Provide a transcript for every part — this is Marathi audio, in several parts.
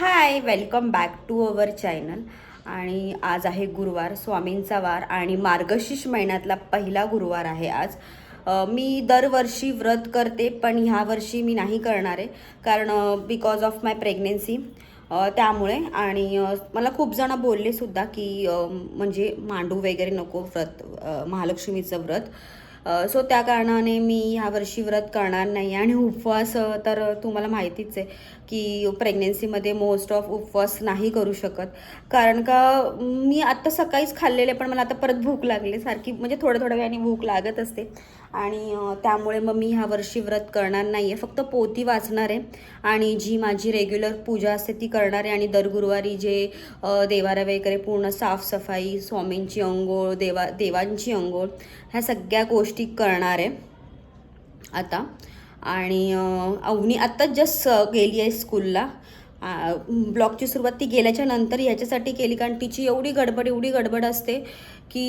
Hi welcome back to our channel. आणि आज आहे गुरुवार स्वामींचा वार आणि मार्गशीर्ष महिन्यातला पहिला गुरुवार आहे आज. मी दरवर्षी व्रत करते पण ह्या वर्षी मी नाही करणार आहे कारण बिकॉज ऑफ माय प्रेग्नेन्सी त्यामुळे आणि मला खूप जणं बोलले सुद्धा की म्हणजे मांडू वगैरे नको व्रत महालक्ष्मीचं व्रत. सो त्या कारणाने मी ह्या वर्षी व्रत करणार नाही. आणि उपवास तर तुम्हाला माहितीच आहे की प्रेग्नेन्सीमध्ये मोस्ट ऑफ उपवास नाही करू शकत. कारण का मी आत्ता सकाळीच खाल्लेले पण मला आता परत भूक लागली सारखी. म्हणजे थोड्या थोड्या वेळाने भूक लागत असते. आणि त्यामुळे मग मी ह्या वर्षी व्रत करणार नाही आहे फक्त पोती वाचणार आहे. आणि जी माझी रेग्युलर पूजा असते ती करणार आहे. आणि दर गुरुवारी जे देवारा वगैरे पूर्ण साफसफाई स्वामींची अंघोळ देवा देवांची अंघोळ ह्या सगळ्या गोष्टी करणार आहे. आता. आणि अवनी आत्ताच जस्ट गेली आहे स्कूलला. ब्लॉगची सुरुवात ती गेल्याच्यानंतर ह्याच्यासाठी केली. कारण तिची एवढी गडबड एवढी गडबड असते की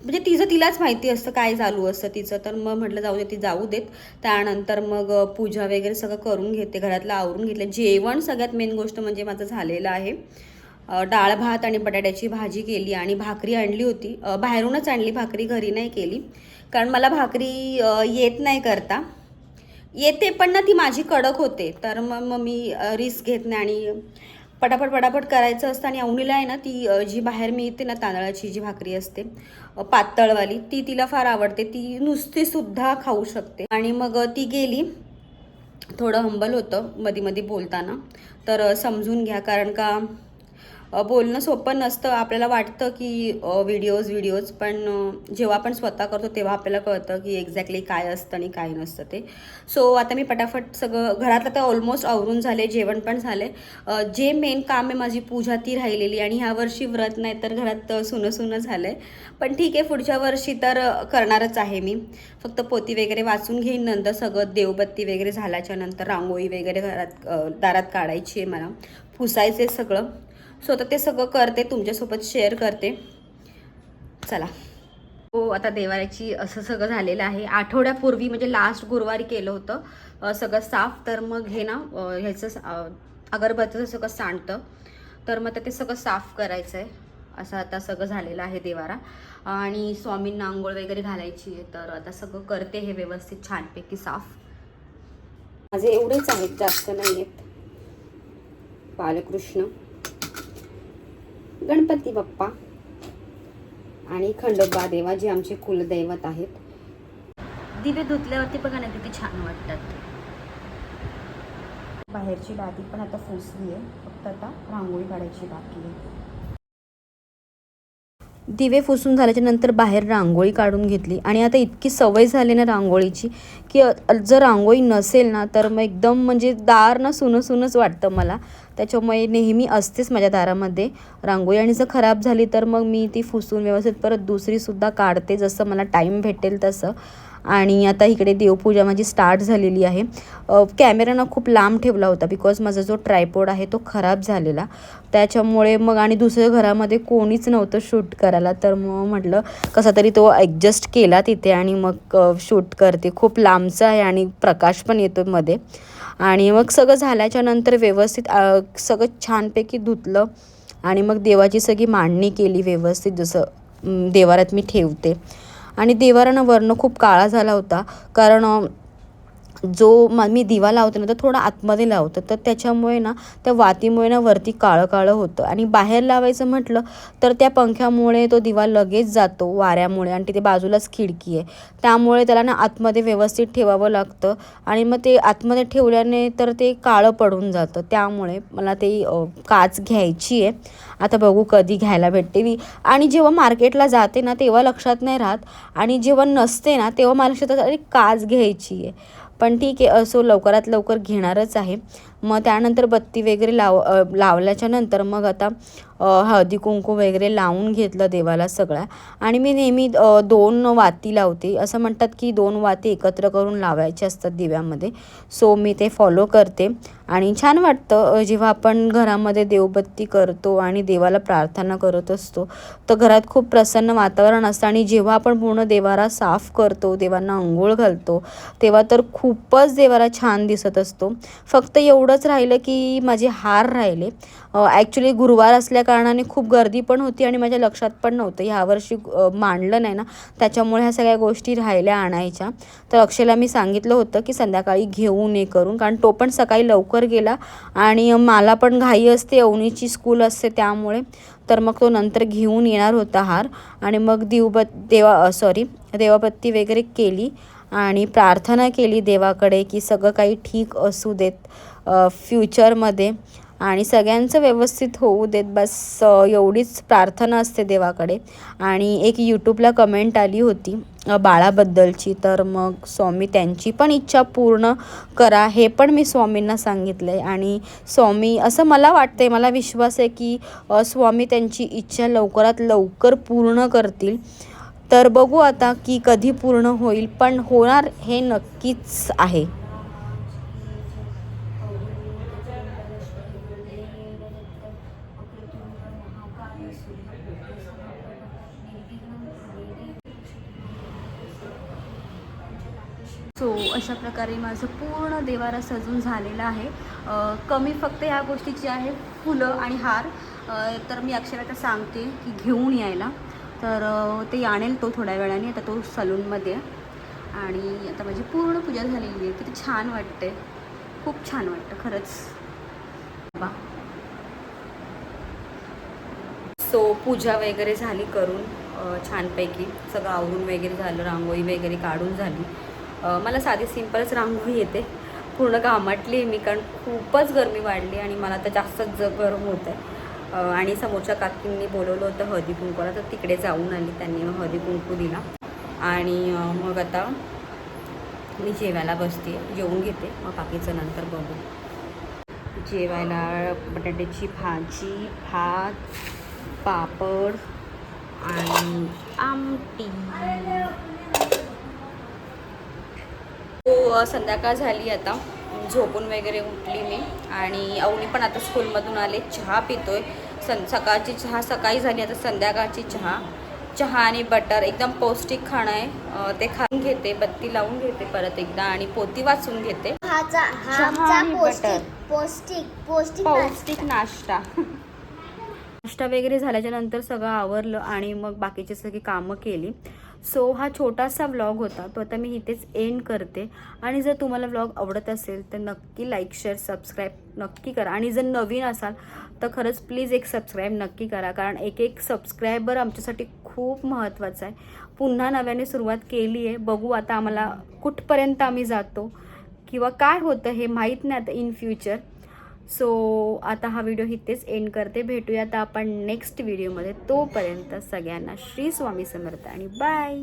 म्हणजे तिचं तिलाच माहिती असतं काय चालू असतं तिचं. तर मग म्हटलं जाऊ दे ती जाऊ देत. त्यानंतर मग पूजा वगैरे सगळं करून घेते. घरातलं आवरून घेतलं. जेवण सगळ्यात मेन गोष्ट म्हणजे माझं झालेलं आहे. डाळ भात आणि बटाट्याची भाजी केली आणि भाकरी आणली होती. बाहेरूनच आणली. भाकरी घरी नाही केली. कारण मला भाकरी येत नाही करता. येते पण ना ती माझी कडक होते. तर मग मग मी रिस्क घेत नाही आणि पटापट पटापट करायचं असतं आणि अवनीला आहे ना ती जी बाहेर मिळते ना तांदळाची जी भाकरी असते पातळवाली ती तिला फार आवडते. ती नुसती सुद्धा खाऊ शकते. आणि मग ती गेली थोडं हंबल होतं मध्ये मध्ये बोलताना. तर समजून घ्या. कारण का बोलणं सोपं नसतं. आपल्याला वाटतं की व्हिडिओज व्हिडिओज पण जेव्हा आपण स्वतः करतो तेव्हा आपल्याला कळतं की एक्झॅक्टली काय असतं आणि काय नसतं ते. सो आता मी पटाफट सगळं घरातलं तर ऑलमोस्ट आवरून झाले जेवण पण झाले. जे मेन काम आहे माझी पूजा ती राहिलेली आणि ह्या वर्षी व्रत नाही तर घरात सुनं सुनं झालं आहे पण ठीक आहे पुढच्या वर्षी तर करणारच आहे मी. फक्त पोती वगैरे वाचून घेईन नंतर सगळं देवबत्ती वगैरे झाल्याच्यानंतर रांगोळी वगैरे घरात दारात काढायची आहे मला. पुसायचे सगळं. सो आता ते सगळं करते तुमच्यासोबत शेअर करते. चला. हो आता देवाऱ्याची असं सगळं झालेलं आहे. आठवड्यापूर्वी म्हणजे लास्ट गुरुवारी केलं होतं सगळं साफ. तर मग हे ना ह्याचं अगरबत्तीचं सगळं सांडतं. तर मग ते सगळं साफ करायचं आहे असं आता सगळं झालेलं आहे देवारा. आणि स्वामींना आंघोळ वगैरे घालायची आहे तर आता सगळं करते हे व्यवस्थित छानपैकी साफ. माझे एवढेच आहेत जास्त नाही आहेत बालकृष्ण. गणपती बाप्पा आणि खंडोबा देवा जे आमचे कुलदैवत आहेत. दिवे धुतल्यावरती बघा ना किती छान वाटतात. बाहेरची लादी पण आता फुसली आहे फक्त आता रांगोळी काढायची बाकी आहे. दिवे फुसून झाल्याच्यानंतर बाहेर रांगोळी काढून घेतली. आणि आता इतकी सवय झाली ना रांगोळीची की जर रांगोळी नसेल ना तर मग एकदम म्हणजे दार ना सुनं सुनंच वाटतं मला. त्याच्यामुळे नेहमी असतेच माझ्या दारामध्ये. रांगोळी आणि जर खराब झाली तर मग मी ती फुसून व्यवस्थित परत दुसरीसुद्धा काढते जसं मला टाईम भेटेल तसं. आणि आता इकडे देवपूजा माझी स्टार्ट झालेली आहे. कॅमेरानं कॅमेरा ना खूप लांब ठेवला होता बिकॉज माझा जो ट्रायपोड आहे तो खराब झालेला. त्याच्यामुळे मग आणि दुसऱ्या घरामध्ये कोणीच नव्हतं शूट करायला. तर मग म्हटलं कसा तरी तो ॲडजस्ट केला तिथे आणि मग शूट करते. खूप लांबचा आहे आणि प्रकाश पण येतो मध्ये. आणि मग सगळं झाल्याच्यानंतर व्यवस्थित सगळं छानपैकी धुतलं आणि मग देवाची सगळी मांडणी केली व्यवस्थित जसं देवारात मी ठेवते. आणि देवारानं वर्ण खूप काळा झाला होता. कारण जो म मी दिवा लावते ना तर थोडा आतमध्ये लावतो. तर त्याच्यामुळे ना त्या वातीमुळे ना वरती काळं काळं होतं. आणि बाहेर लावायचं म्हटलं तर त्या पंख्यामुळे तो दिवा लगेच जातो वाऱ्यामुळे. आणि तिथे बाजूलाच खिडकी आहे. त्यामुळे त्याला ना आतमध्ये व्यवस्थित ठेवावं लागतं. आणि मग ते आतमध्ये ठेवल्याने तर ते काळं पडून जातं. त्यामुळे मला ते काच घ्यायची आहे. आता बघू कधी घ्यायला भेटते मी. आणि जेव्हा मार्केटला जाते ना तेव्हा लक्षात नाही राहत. आणि जेव्हा नसते ना तेव्हा मला लक्षात अरे काच घ्यायची आहे. पण ठीक आहे असो लवकरात लवकर घेणारच आहे. मग त्यानंतर बत्ती वगैरे लाव लावल्याच्या नंतर मग आता हळदी कुंकू वगैरे लावून घेतलं देवाला सगळ्या आणि मी नेहमी दोन वाती लावते. असं म्हणतात की दोन वाती एकत्र करून लावायचे असतात दिव्यामध्ये. सो मी ते फॉलो करते. आणि छान वाटतं जेव्हा आपण घरामध्ये देवबत्ती करतो आणि देवाला प्रार्थना करत असतो तर घरात खूप प्रसन्न वातावरण असतं. आणि जेव्हा आपण पूर्ण देवाला साफ करतो देवांना अंघोळ घालतो तेव्हा तर खूपच देवाला छान दिसत असतो. फक्त एवढं एवढंच राहिलं की माझे हार राहिले. ॲक्च्युली गुरुवार असल्या कारणाने खूप गर्दी पण होती आणि माझ्या लक्षात पण नव्हतं. ह्यावर्षी मांडलं नाही ना. त्याच्यामुळे ह्या सगळ्या गोष्टी राहिल्या आणायच्या. तर अक्षयला मी सांगितलं होतं की संध्याकाळी घेऊन ये करून कारण तो पण सकाळी लवकर गेला आणि मला पण घाई असते. अवनीची स्कूल असते त्यामुळे. तर मग तो नंतर घेऊन येणार होता हार. आणि मग दिवबत देवा सॉरी देवाबत्ती वगैरे केली आणि प्रार्थना केली देवाकडे की सगळं काही ठीक असू देत. फ्युचरमध्ये आणि सगळ्यांचं व्यवस्थित होऊ देत बस एवढीच प्रार्थना असते देवाकडे. आणि एक यूट्यूबला कमेंट आली होती बाळाबद्दलची. तर मग स्वामी त्यांची पण इच्छा पूर्ण करा हे पण मी स्वामींना सांगितलं आहे आणि स्वामी असं मला वाटते मला विश्वास आहे की स्वामी त्यांची इच्छा लवकरात लवकर पूर्ण करतील. तर बघू आता की कधी पूर्ण होईल पण होणार हे नक्कीच आहे. सो अशा प्रकारे माझं पूर्ण देवारा सजून झालेला आहे. कमी फक्त ह्या गोष्टीची आहे फुलं आणि हार. तर मी अक्षराला सांगते की घेऊन यायला. तर ते आणेल तो थोड्या वेळाने. आता तो सलूनमध्ये आहे. आणि आता माझी पूर्ण पूजा झालेली आहे. किती छान वाटते खूप छान वाटतं खरंच. बा. सो पूजा वगैरे झाली करून छानपैकी. सगळं आवरून वगैरे झालं रांगोळी वगैरे काढून झाली. मला साधी सिंपलच रांगोळी येते. पूर्ण घामटली आहे मी कारण खूपच गरमी वाढली आणि मला तर जास्तच ज गरम होत आहे आणि समोरच्या काकींनी बोलवलं होतं हळदी कुंकूला तर तिकडे जाऊन आली त्यांनी मग हळदी कुंकू दिला. आणि मग आता मी जेवायला बसते जेवून घेते. मग बाकीचं नंतर बघू. जेवायला बटाट्याची भाजी भात पापड आणि आमटी. संध्याकाळ झाली आता. झोपून वगैरे उठली मी. आणि अवनी पण आता स्कूलमधून आले. चहा पितोय. सं सकाळची चहा सकाळी झाली. आता संध्याकाळची चहा. चहा आणि बटर. एकदम पौष्टिक खाणं आहे. ते खाऊन घेते. बत्ती लावून घेते परत एकदा. आणि पोती वाचून घेते. पौष्टिक पौष्टिक नाश्ता. नाश्ता वगैरे झाल्याच्यानंतर सगळं आवरलं आणि मग बाकीची सगळी कामं केली. सो हा छोटासा व्लॉग होता. तो आता मी इथेच एंड करते. आणि जर तुम्हाला व्लॉग आवडत असेल तर नक्की लाईक शेअर सबस्क्राईब नक्की करा. आणि जर नवीन असाल तर खरंच प्लीज एक सबस्क्राईब नक्की करा. कारण एक एक सबस्क्रायबर आमच्यासाठी खूप महत्त्वाचं आहे. पुन्हा नव्याने सुरुवात केली आहे. बघू आता आम्हाला कुठपर्यंत आम्ही जातो किंवा काय होतं हे माहीत नाही आता इन फ्युचर सो आता हा व्हिडिओ इथेच एंड करते. भेटूया आपण नेक्स्ट व्हिडिओमध्ये तोपर्यंत सगळ्यांना श्री स्वामी समर्थ आणि बाय